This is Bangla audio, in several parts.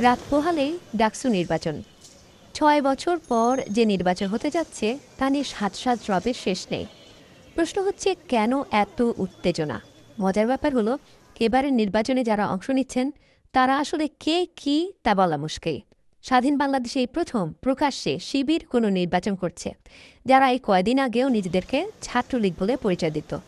রাত পোহালেই ডাকসু নির্বাচন। ছয় বছর পর যে নির্বাচন হতে যাচ্ছে, তা নিয়ে সাত সাত রবের শেষ নেই। প্রশ্ন হচ্ছে, কেন এত উত্তেজনা? মজার ব্যাপার হলো, এবারের নির্বাচনে যারা অংশ নিচ্ছেন, তারা আসলে কে, কি, তা বলা মুশকিল। স্বাধীন বাংলাদেশে এই প্রথম প্রকাশ্যে শিবির কোনো নির্বাচন করছে, যারা এই কয়দিন আগেও নিজেদেরকে ছাত্রলীগ বলে পরিচয় দিত।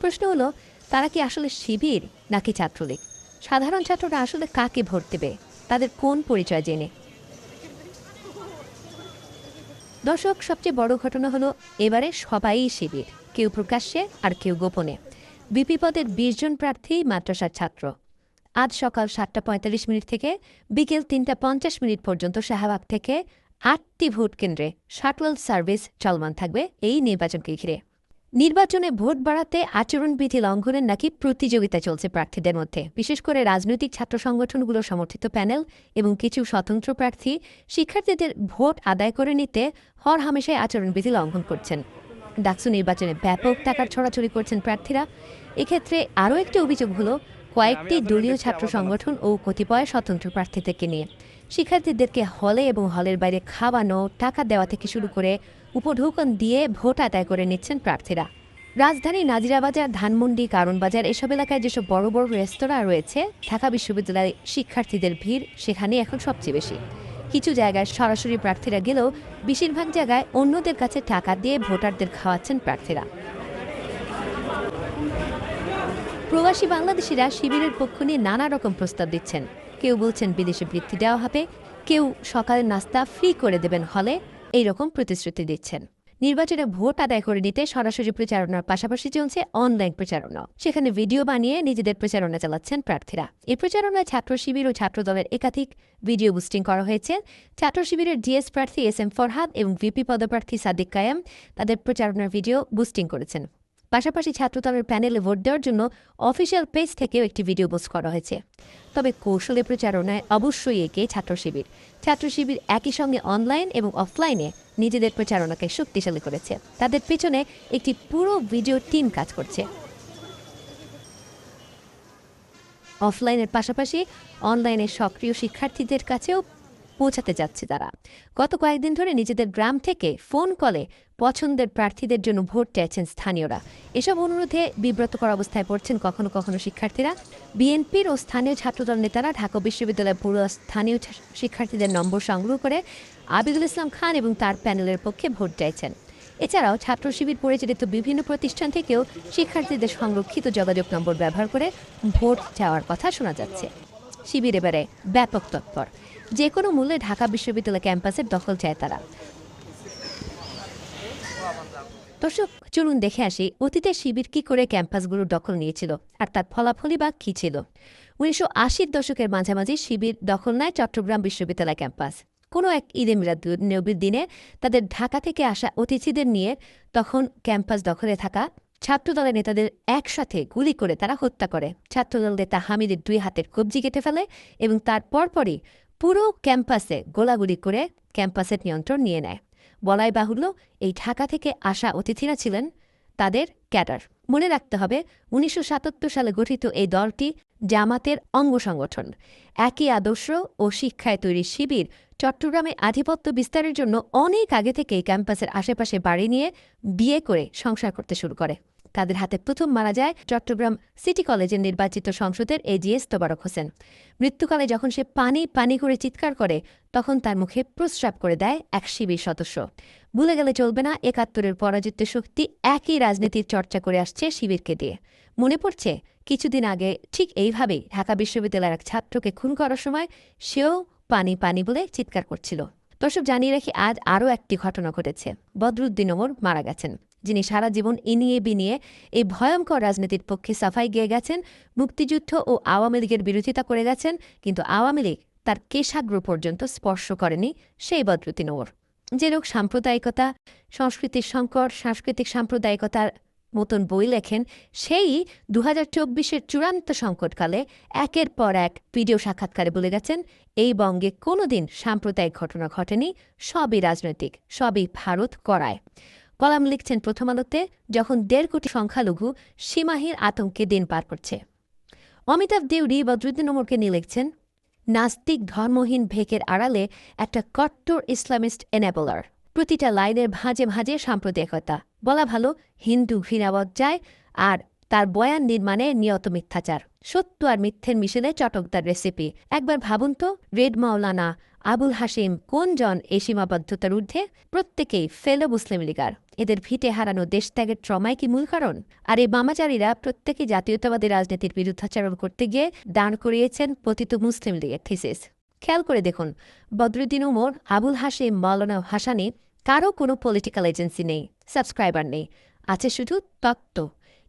প্রশ্ন হলো, তারা কি আসলে শিবির নাকি ছাত্রলীগ? সাধারণ ছাত্ররা আসলে কাকে ভোট দেবে? তাদের কোন পরিচয় জেনে? দর্শক, সবচেয়ে বড় ঘটনা হলো, এবারে সবাই শিবির, কেউ প্রকাশ্যে আর কেউ গোপনে। বিপি পদের বিশ জন প্রার্থী, মাদ্রাসার ছাত্র। আজ সকাল সাতটা পঁয়তাল্লিশ মিনিট থেকে বিকেল তিনটা পঞ্চাশ মিনিট পর্যন্ত শাহবাগ থেকে আটটি ভোট কেন্দ্রে শাটল সার্ভিস চলমান থাকবে এই নির্বাচনকে ঘিরে। নির্বাচনে ভোট বাড়াতে আচরণবিধি লঙ্ঘনের নাকি প্রতিযোগিতা চলছে প্রার্থীদের মধ্যে। বিশেষ করে রাজনৈতিক ছাত্র সংগঠনগুলো সমর্থিত প্যানেল এবং কিছু স্বতন্ত্র প্রার্থী শিক্ষার্থীদের ভোট আদায় করে নিতে হর হামেশায় আচরণবিধি লঙ্ঘন করছেন। ডাকসু নির্বাচনে ব্যাপক টাকার ছড়াছড়ি করছেন প্রার্থীরা। এক্ষেত্রে আরও একটি অভিযোগ হলো, কয়েকটি দলীয় ছাত্র সংগঠন ও কতিপয় স্বতন্ত্র প্রার্থীদেরকে নিয়ে। শিক্ষার্থীদেরকে হলে এবং হলের বাইরে খাওয়ানো, টাকা দেওয়া থেকে শুরু করে উপঢৌকন দিয়ে ভোট আদায় করে নিচ্ছেন প্রার্থীরা। রাজধানী নাজিরাবাজার, ধানমন্ডি, কারণবাজার এসব এলাকায় যেসব বড় বড় রেস্তোরাঁ রয়েছে, ঢাকা বিশ্ববিদ্যালয়ে শিক্ষার্থীদের ভিড় সেখানে এখন সবচেয়ে বেশি। কিছু জায়গায় সরাসরি প্রার্থীরা গেলেও বেশিরভাগ জায়গায় অন্যদের কাছে টাকা দিয়ে ভোটারদের খাওয়াচ্ছেন প্রার্থীরা। প্রবাসী বাংলাদেশিরা শিবিরের পক্ষ নিয়ে নানা রকম প্রস্তাব দিচ্ছেন। কেউ বলছেন বিদেশে বৃত্তি দেওয়া হবে, কেউ সকালের নাস্তা ফ্রি করে দেবেন হলে এই রকম প্রতিশ্রুতি দিচ্ছেন। নির্বাচনে ভোট আদায় করে নিতে সরাসরি প্রচারণার পাশাপাশি চলছে অনলাইন প্রচারণা। সেখানে ভিডিও বানিয়ে নিজেদের প্রচারণা চালাচ্ছেন প্রার্থীরা। এই প্রচারণায় ছাত্র শিবির ও ছাত্রদলের একাধিক ভিডিও বুস্টিং করা হয়েছে। ছাত্র শিবিরের ডিএস প্রার্থী এস এম ফরহাদ এবং ভিপি পদপ্রার্থী সাদিক কায়াম তাদের প্রচারণার ভিডিও বুস্টিং করেছেন। পাশাপাশি ছাত্রদলের প্যানেলে ভোট দেওয়ার জন্য অফিসিয়াল পেজ থেকেও একটি ভিডিও পোস্ট করা হয়েছে। তবে কৌশলে প্রচারণায় অবশ্যই একে ছাত্র শিবির। ছাত্র শিবির একই সঙ্গে অনলাইন এবং অফলাইনে নিজেদের প্রচারণাকে শক্তিশালী করেছে। তাদের পেছনে একটি পুরো ভিডিও টিম কাজ করছে। অফলাইনের পাশাপাশি অনলাইনে সক্রিয় শিক্ষার্থীদের কাছেও পৌঁছাতে যাচ্ছে তারা। গত কয়েকদিন ধরে নিজেদের গ্রাম থেকে ফোন কলে পছন্দের প্রার্থীদের জন্য ভোট চাইছেন স্থানীয়রা। এসব অনুরোধে বিব্রতকর অবস্থায় পড়ছেন কখনো কখনো শিক্ষার্থীরা। বিএনপির ও স্থানীয় ছাত্রদল নেতারা ঢাকা বিশ্ববিদ্যালয়ের পুরো স্থানীয় শিক্ষার্থীদের নম্বর সংগ্রহ করে আবিদুল ইসলাম খান এবং তার প্যানেলের পক্ষে ভোট চাইছেন। এছাড়াও ছাত্র শিবির পরিচালিত বিভিন্ন প্রতিষ্ঠান থেকেও শিক্ষার্থীদের সংরক্ষিত যোগাযোগ নম্বর ব্যবহার করে ভোট চাওয়ার কথা শোনা যাচ্ছে। শিবির এবারে ব্যাপক তৎপর। যে কোনো মূল্যে ঢাকা বিশ্ববিদ্যালয় ক্যাম্পাসের দখল চায় তারা। দর্শক, চলুন দেখে আসি অতীতে শিবির কি করে ক্যাম্পাসগুলোর দখল নিয়েছিল আর তার ফলাফলই বা কী ছিল। উনিশশো আশির দশকের মাঝামাঝি শিবির দখল নেয় চট্টগ্রাম বিশ্ববিদ্যালয় ক্যাম্পাস। কোনো এক ঈদে মিলাদুন্নবীর দিনে তাদের ঢাকা থেকে আসা অতিথিদের নিয়ে তখন ক্যাম্পাস দখলে থাকা ছাত্রদলের নেতাদের একসাথে গুলি করে তারা হত্যা করে। ছাত্রদল নেতা হামিদের দুই হাতের কবজি কেটে ফেলে এবং তার পরপরই পুরো ক্যাম্পাসে গোলাগুলি করে ক্যাম্পাসের নিয়ন্ত্রণ নিয়ে নেয়। বলাই বাহুল্য এই ঢাকা থেকে আসা অতিথিরা ছিলেন তাদের ক্যাডার। মনে রাখতে হবে, উনিশশো সাতাত্তর সালে গঠিত এই দলটি জামাতের অঙ্গ সংগঠন। একই আদর্শ ও শিক্ষায় তৈরি শিবির চট্টগ্রামে আধিপত্য বিস্তারের জন্য অনেক আগে থেকেই ক্যাম্পাসের আশেপাশে বাড়ি নিয়ে বিয়ে করে সংসার করতে শুরু করে। তাদের হাতে প্রথম মারা যায় চট্টগ্রাম সিটি কলেজের নির্বাচিত সংসদের এজিএস তোবারক হোসেন। মৃত্যুকালে যখন সে পানি পানি করে চিৎকার করে, তখন তার মুখে প্রস্রাব করে দেয় এক শিবির সদস্য। ভুলে গেলে চলবে না, একাত্তরের পরাজিত শক্তি একই রাজনীতির চর্চা করে আসছে শিবিরকে দিয়ে। মনে পড়ছে, কিছুদিন আগে ঠিক এইভাবেই ঢাকা বিশ্ববিদ্যালয়ের এক ছাত্রকে খুন করার সময় সেও পানি পানি বলে চিৎকার করছিল। দর্শক, জানিয়ে রাখি, আজ আরও একটি ঘটনা ঘটেছে। বদরুদ্দিন ওমর মারা গেছেন। যিনি সারা জীবন ইনিয়ে বিনিয়ে এই ভয়ঙ্কর রাজনীতির পক্ষে সাফাই গিয়ে গেছেন, মুক্তিযুদ্ধ ও আওয়ামী লীগের বিরোধিতা করে গেছেন, কিন্তু আওয়ামী লীগ তার কেশাগ্র পর্যন্ত স্পর্শ করেনি সেই বদরুদ্দিন ওমর। যে লোক সাম্প্রদায়িকতা, সংস্কৃতির সংকট, সাংস্কৃতিক সাম্প্রদায়িকতার মতন বই লেখেন, সেই দু হাজার চব্বিশের চূড়ান্ত সংকটকালে একের পর এক ভিডিও সাক্ষাৎকারে বলে গেছেন, এই বঙ্গে কোনোদিন সাম্প্রদায়িক ঘটনা ঘটেনি, সবই রাজনৈতিক, সবই ভারত করায় কলাম লিখছেন প্রথম আলোতে, যখন দেড় কোটি সংখ্যালঘু সীমাহীর আতঙ্কে দিন পার করছে। অমিতাভ দেউরি বদরুদ্দিন ওমরকে নিয়ে লিখছেন, নাস্তিক ধর্মহীন ভেকের আড়ালে একটা কট্টর ইসলামিস্ট এনেবলার প্রতিটা লাইনের ভাঁজে ভাঁজে সাম্প্রদায়িকতা। বলা ভালো, হিন্দু ঘৃণাবত যায় আর তার বয়ান নির্মাণে নিয়ত মিথ্যাচার। সত্য আর মিথ্যের মিশেলে চটকদার রেসিপি একবার ভাবুন তো, রেড মাওলানা আবুল হাসিম কোন জন এই সীমাবদ্ধতার ঊর্ধ্বে? প্রত্যেকেই ফেলো মুসলিম লীগার। এদের ভিটে হারানো দেশত্যাগের ট্রমাই কি মূল কারণ? আর এই বামাচারীরা প্রত্যেকে জাতীয়তাবাদী রাজনীতির বিরুদ্ধাচরণ করতে গিয়ে দাঁড় করিয়েছেন পতিত মুসলিম লীগের থিসিস খেয়াল করে দেখুন, বদরুদ্দিন উমর আবুল হাসিম মৌলানা হাসানি কারও কোনো পলিটিক্যাল এজেন্সি নেই সাবস্ক্রাইবার নেই। আছে শুধু তত্ত্ব।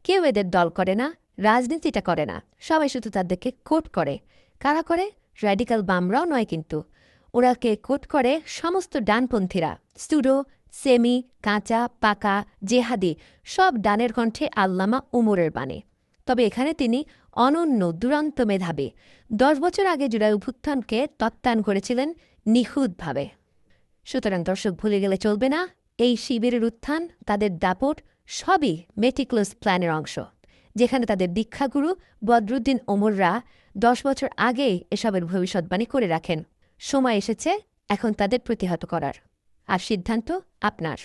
কেউ এদের দল করে না, রাজনীতিটা করে না। সবাই শুধু তাদেরকে কোট করে। কারা করে? র্যাডিক্যাল বামরাও নয় কিন্তু। ওরাকে কোট করে সমস্ত ডানপন্থীরা। স্টুডো সেমি কাঁচা, পাকা, জেহাদি, সব ডানের কণ্ঠে আল্লামা উমরের বাণী। তবে এখানে তিনি অনন্য দুরন্ত মেধাবী। দশ বছর আগে জুড়াই অভ্যুত্থানকে তত্ত্বায়ন করেছিলেন নিখুঁতভাবে। সুতরাং দর্শক ভুলে গেলে চলবে না। এই শিবিরের উত্থান, তাদের দাপট সবই মেটিক্লোস প্ল্যানের অংশ, যেখানে তাদের দীক্ষাগুরু বদরুদ্দিন ওমররা দশ বছর আগেই এসবের ভবিষ্যৎবাণী করে রাখেন। সময় এসেছে, এখন তাদের প্রতিহত করার। আর সিদ্ধান্ত আপনার।